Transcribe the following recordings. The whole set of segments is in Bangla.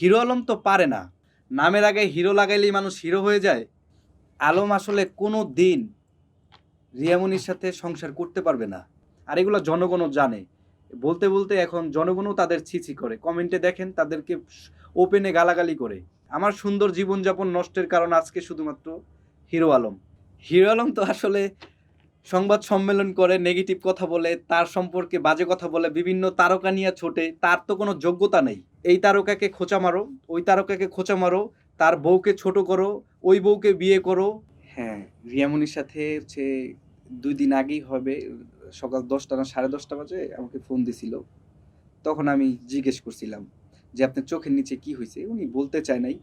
হিরো আলম তো পারে না। নামের আগে হিরো লাগাইলেই মানুষ হিরো হয়ে যায়। আলম আসলে কোনো দিন রিয়ামনির সাথে সংসার করতে পারবে না। আর এগুলো জনগণও জানে। বলতে বলতে এখন জনগণও তাদের ছিছি করে। কমেন্টে দেখেন তাদেরকে ওপেনে গালাগালি করে। আমার সুন্দর জীবনযাপন নষ্টের কারণ আজকে শুধুমাত্র হিরো আলম। হিরো আলম তো আসলে সংবাদ সম্মেলন করে, নেগেটিভ কথা বলে, তার সম্পর্কে বাজে কথা বলে, বিভিন্ন তারকা নিয়ে ছোটে, তার তো কোনো যোগ্যতা নেই। এই তারকাকে খোঁচা মারো, ওই তারকাকে খোঁচা মারো, তার বউকে ছোট করো, ওই বউকে বিয়ে করো। হ্যাঁ রিয়ামনির সাথে হচ্ছে দুই দিন আগেই হবে, সকাল দশটা না সাড়ে দশটা বাজে আমাকে ফোন দিছিল। তখন আমি জিজ্ঞেস করছিলাম যে, আপনার চোখের নিচে কি হয়েছে উনি বলতে চায় নাই।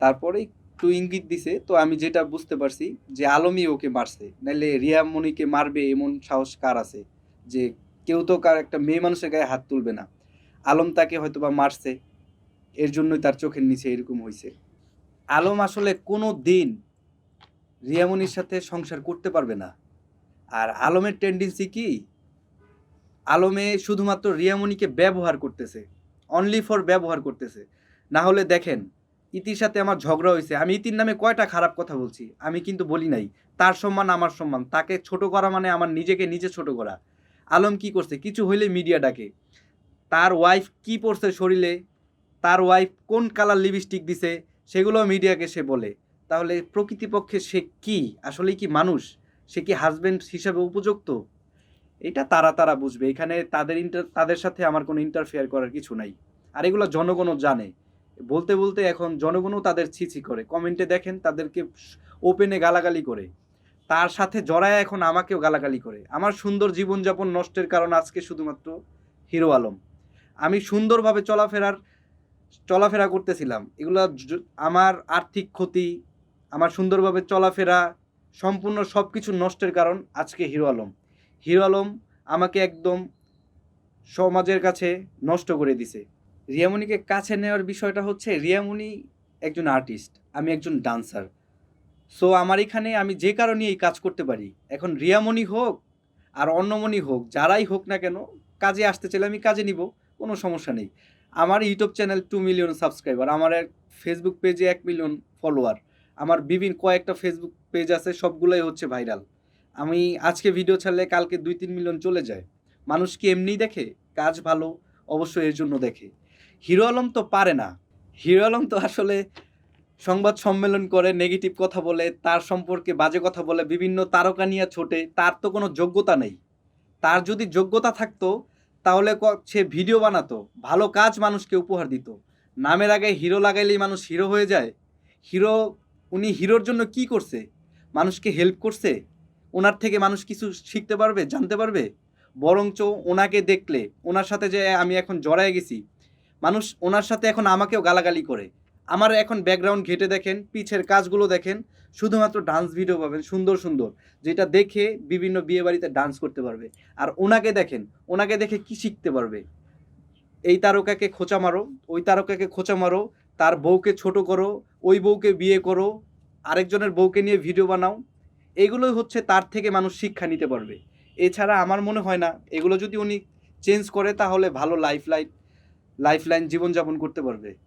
তারপরে একটু ইঙ্গিত দিছে, তো আমি যেটা বুঝতে পারছি যে, আলমই ওকে মারছে। নাইলে রিয়ামণিকে মারবে এমন সাহস কার আছে? যে, কেউ তো কার একটা মেয়ে মানুষের গায়ে হাত তুলবে না। আলম তাকে হয়তো বা মারছে। এর জন্যই তার চোখের নিচে এরকম হয়েছে আলম আসলে কোনো দিন রিয়ামনির সাথে সংসার করতে পারবে না। আর আলমের টেন্ডেন্সি কি? আলমে শুধুমাত্র রিয়ামনিকে ব্যবহার করতেছে। অনলি ফর ব্যবহার করতেছে। না হলে দেখেন, ইতির সাথে আমার ঝগড়া হয়েছে আমি ইতির নামে কয়টা খারাপ কথা বলছি, আমি কিন্তু বলি নাই। তার সম্মান, আমার সম্মান। তাকে ছোট করা মানে আমার নিজেকে নিজে ছোট করা। আলম কি করছে? কিছু হইলে মিডিয়া ডাকে। তার ওয়াইফ কি পরছে শরীরে? তার ওয়াইফ কোন কালার লিপস্টিক দিছে? সেগুলো মিডিয়াকে সে বলে। তাহলে প্রকৃতিপক্ষে সে কি? আসলে কি মানুষ? সে কি হাজবেন্ড হিসাবে উপযুক্ত? এটা তারা তারা বুঝবে। এখানে তাদের ইন্টার তাদের সাথে আমার কোনো ইন্টারফেয়ার করার কিছু নাই। আর এগুলো জনগণও জানে। বলতে বলতে এখন জনগণও তাদের ছিছি করে। কমেন্টে দেখেন তাদেরকে ওপেনে গালাগালি করে। তার সাথে জড়ায় এখন আমাকেও গালাগালি করে। আমার সুন্দর জীবনযাপন নষ্টের কারণ আজকে শুধুমাত্র হিরো আলম। আমি সুন্দরভাবে চলাফেরার, চলাফেরা করতেছিলাম। এগুলো আমার আর্থিক ক্ষতি, আমার সুন্দরভাবে চলাফেরা, সম্পূর্ণ সব কিছু নষ্টের কারণ আজকে হিরো আলম। হিরো আলম আমাকে একদম সমাজের কাছে নষ্ট করে দিছে। রিয়ামণিকে কাছে নেওয়ার বিষয়টা হচ্ছে, রিয়ামণি একজন আর্টিস্ট আমি একজন ডান্সার সো আমার এখানে আমি যে কারণে এই কাজ করতে পারি, এখন রিয়ামণি হোক আর অন্যমণি হোক, যারাই হোক না কেন, কাজে আসতে চাইলে আমি কাজে নিব। কোনো সমস্যা নেই। আমার YouTube channel two million subscriber আমার এক ফেসবুক পেজে এক মিলিয়ন ফলোয়ার আমার বিভিন্ন কয়েকটা ফেসবুক পেজ আছে, সবগুলোই হচ্ছে ভাইরাল আমি আজকে ভিডিও ছাড়লে কালকে দুই তিন মিলিয়ন চলে যায়। মানুষ কি এমনিই দেখে? কাজ ভালো, অবশ্যই এর জন্য দেখে। হিরো আলম তো পারে না। হিরো আলম তো আসলে সংবাদ সম্মেলন করে নেগেটিভ কথা বলে, তার সম্পর্কে বাজে কথা বলে, বিভিন্ন তারকা নিয়ে ছোটে, তার তো কোনো যোগ্যতা নেই। তার যদি যোগ্যতা থাকতো তাহলে সে ভিডিও বানাতো। ভালো কাজ মানুষকে উপহার দিত। নামের আগে হিরো লাগাইলেই মানুষ হিরো হয়ে যায়। হিরো উনি হিরোর জন্য কি করছে? মানুষকে হেল্প করছে? ওনার থেকে মানুষ কিছু শিখতে পারবে, জানতে পারবে? বরঞ্চ ওনাকে দেখলে, ওনার সাথে যে আমি এখন জড়ায় গেছি, মানুষ ওনার সাথে এখন আমাকেও গালাগালি করে। আমার এখন ব্যাকগ্রাউন্ড ঘেটে দেখেন, পিছের কাজগুলো দেখেন, শুধুমাত্র ডান্স ভিডিও পাবেন, সুন্দর সুন্দর, যেটা দেখে বিভিন্ন বিয়ে বাড়িতে ডান্স করতে পারবে। আর ওনাকে দেখেন, ওনাকে দেখে কি শিখতে পারবে? এই তারকাকে খোঁচা মারো, ওই তারকাকে খোঁচা মারো, তার বউকে ছোট করো, ওই বউকে বিয়ে করো, আরেকজনের বউকে নিয়ে ভিডিও বানাও, এগুলোই হচ্ছে তার থেকে মানুষ শিক্ষা নিতে পারবে। এছাড়া আমার মনে হয় না, এগুলো যদি উনি চেঞ্জ করে তাহলে ভালো লাইফ লাইন লাইফ লাইন জীবনযাপন করতে পারবে।